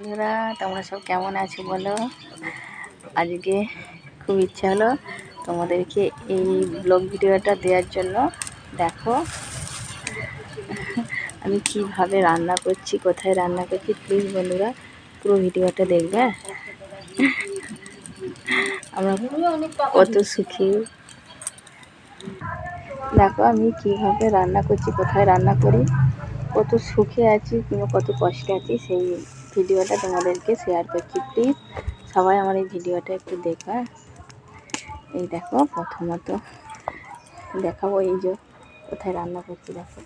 বন্ধুরা, তোমরা সব কেমন আছো বলো? আজকে খুব ইচ্ছা হলো তোমাদেরকে এই ব্লগ ভিডিওটা দেওয়ার জন্য। দেখো, আমি কীভাবে রান্না করছি, কোথায় রান্না করছি প্লিজ বন্ধুরা, পুরো ভিডিওটা দেখবে? আমরা কত সুখী। দেখো, আমি কীভাবে রান্না করছি, কোথায় রান্না করি, কত সুখে আছি কিংবা কত কষ্টে আছি, সেই ভিডিওটা তোমাদেরকে শেয়ার করছি প্লিজ সবাই আমার এই ভিডিওটা একটু দেখো হ্যাঁ? এই দেখো, প্রথমত দেখাবো এই যে কোথায় রান্না করছি, দেখো।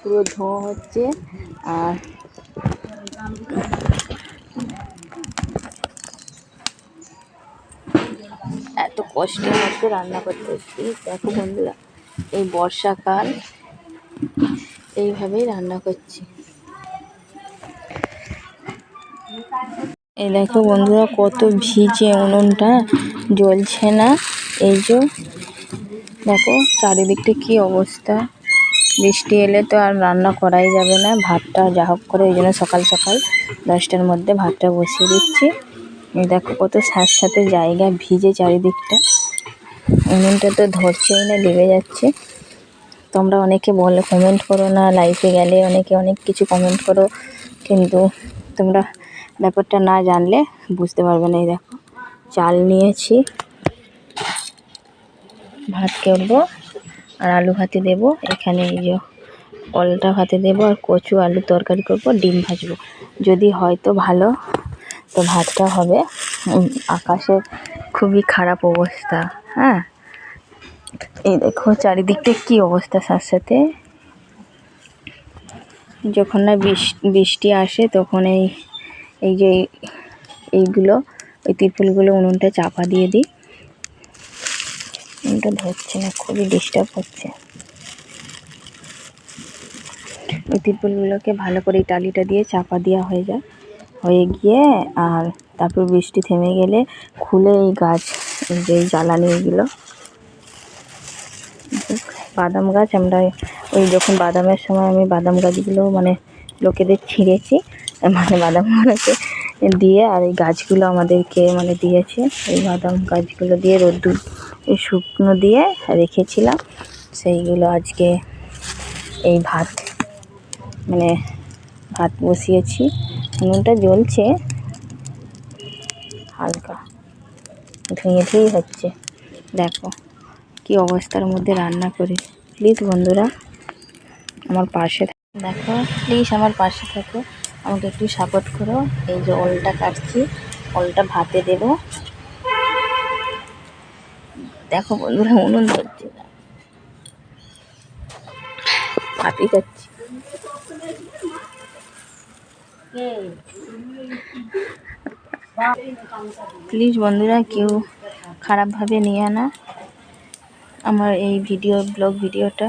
পুরো ধোঁয়া হচ্ছে, আর এত কষ্টের মধ্যে রান্না করতে হচ্ছে, দেখো বন্ধুরা, এই বর্ষাকাল। এইভাবেই রান্না করছি। এই দেখো বন্ধুরা, কত ভিজে উনুনটা জ্বলছে না? এই যে, দেখো চারিদিকটা কি অবস্থা। বৃষ্টি এলে তো আর রান্না করাই যাবে না। ভাতটা যা হোক করে ওই জন্য সকাল সকাল দশটার মধ্যে ভাতটা বসিয়ে দিচ্ছি। দেখো কত সাথে সাথে জায়গা ভিজে চারিদিকটা। উনুনটা তো ধরছেই না লেগে যাচ্ছে। তোমরা অনেকে বলো কমেন্ট করো না লাইফে গেলে অনেকে অনেক কিছু কমেন্ট করো, কিন্তু তোমরা ব্যাপারটা না জানলে বুঝতে পারবে না, এই দেখো। চাল নিয়েছি, ভাত করব, আর আলু ভাতে দেব। এখানে এই যে কলটা ভাতে দেবো, আর কচু আলু তরকারি করব, ডিম ভাজবো। যদি হয়তো ভালো, তো ভাতটা হবে। আকাশের খুবই খারাপ অবস্থা হ্যাঁ? এই দেখো চারিদিকটা কি অবস্থা সাথে সাথে? যখন না বৃষ্টি আসে তখন এই এই যে এইগুলো, ওই তিরপুলগুলো উনুনটা চাপা দিয়ে দিই। উনুনটা ধরছে না, খুবই ডিস্টার্ব হচ্ছে ওই তিরপুলগুলোকে ভালো করে টালিটা দিয়ে চাপা দেওয়া হয়ে যায়, হয়ে গিয়ে আর তারপর বৃষ্টি থেমে গেলে খুলে এই গাছ যে জ্বালানি এগুলো। বাদাম গাছ, আমরা ওই যখন বাদামের সময় আমি বাদাম গাছগুলো মানে লোকেদের ছিঁড়েছি মানে বাদাম বাদামগুলোকে দিয়ে আর এই গাছগুলো আমাদেরকে মানে দিয়েছে। এই বাদাম গাছগুলো দিয়ে রোদ্দুর শুকনো দিয়ে রেখেছিলাম। সেইগুলো আজকে এই ভাত মানে ভাত বসিয়েছি। নুনটা জ্বলছে, হালকা, ধুয়ে ধুয়ে হচ্ছে। দেখো। কি অবস্থার মধ্যে রান্না করি। প্লিজ বন্ধুরা, আমার পাশে দেখো প্লিজ আমার পাশে থাকো। আমাকে একটু সাপোর্ট করো। এই যে অলটা কাটছি, অলটা ভাতে দেব। দেখো বন্ধুরা উনুন ধরছে না। হাতি যাচ্ছি প্লিজ বন্ধুরা, কেউ খারাপভাবে নিয়ে না আমার এই ভিডিও, ব্লগ ভিডিওটা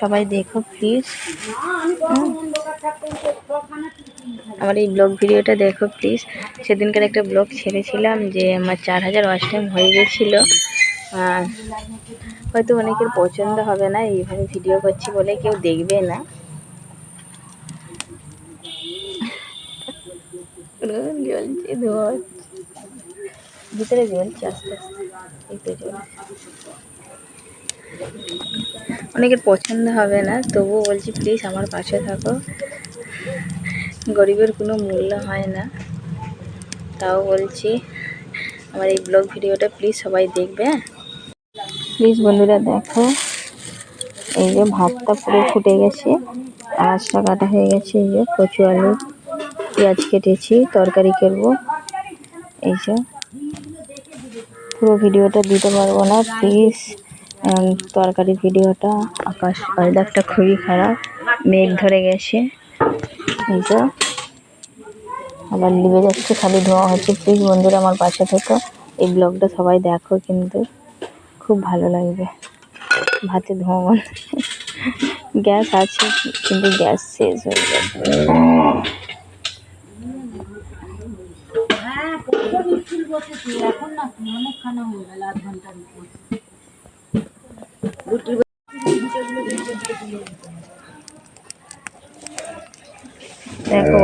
সবাই দেখো প্লিজ আমার এই ব্লগ ভিডিওটা দেখো প্লিজ সেদিনকার একটা ব্লগ ছেড়েছিলাম যে আমার চার হাজার ওয়াচ টাইম হয়ে গেছিল। হয়তো অনেকের পছন্দ হবে না, এইভাবে ভিডিও করছি বলে কেউ দেখবে না। ভিতরে জ্বলছে আস্তে আস্তে, এই তো জ্বলছে। অনেকের পছন্দ হবে না, তবুও বলছি প্লিজ আমার পাশে থাকো। গরিবের কোনো মূল্য হয় না, তাও বলছি আমার এই ব্লগ ভিডিওটা প্লিজ সবাই দেখবে প্লিজ বন্ধুরা দেখো, এই যে ভাতটা পুরো ফুটে গেছে আঁচটা কাটা হয়ে গেছে, এই যে কচু আলু, পেঁয়াজ কেটেছি, তরকারি করব। এই যে পুরো ভিডিওটা দিতে পারব না প্লিজ তরকারি ভিডিওটা আকাশ, ওয়েদারটা খুবই খারাপ, মেঘ ধরে গেছে। এই আবার লিবে যাচ্ছে, খালি ধোঁয়া হচ্ছে। প্লিজ বন্ধুরা, আমার পাশে থেকে। এই ব্লগটা সবাই দেখো কিন্তু খুব ভালো লাগবে। ভাতে ধোঁয়া গ্যাস আছে, কিন্তু গ্যাস শেষ হয়ে যাবে এখন না, অনেকখানা হয়ে গেল, আধ ঘণ্টার ভর্তির দেখো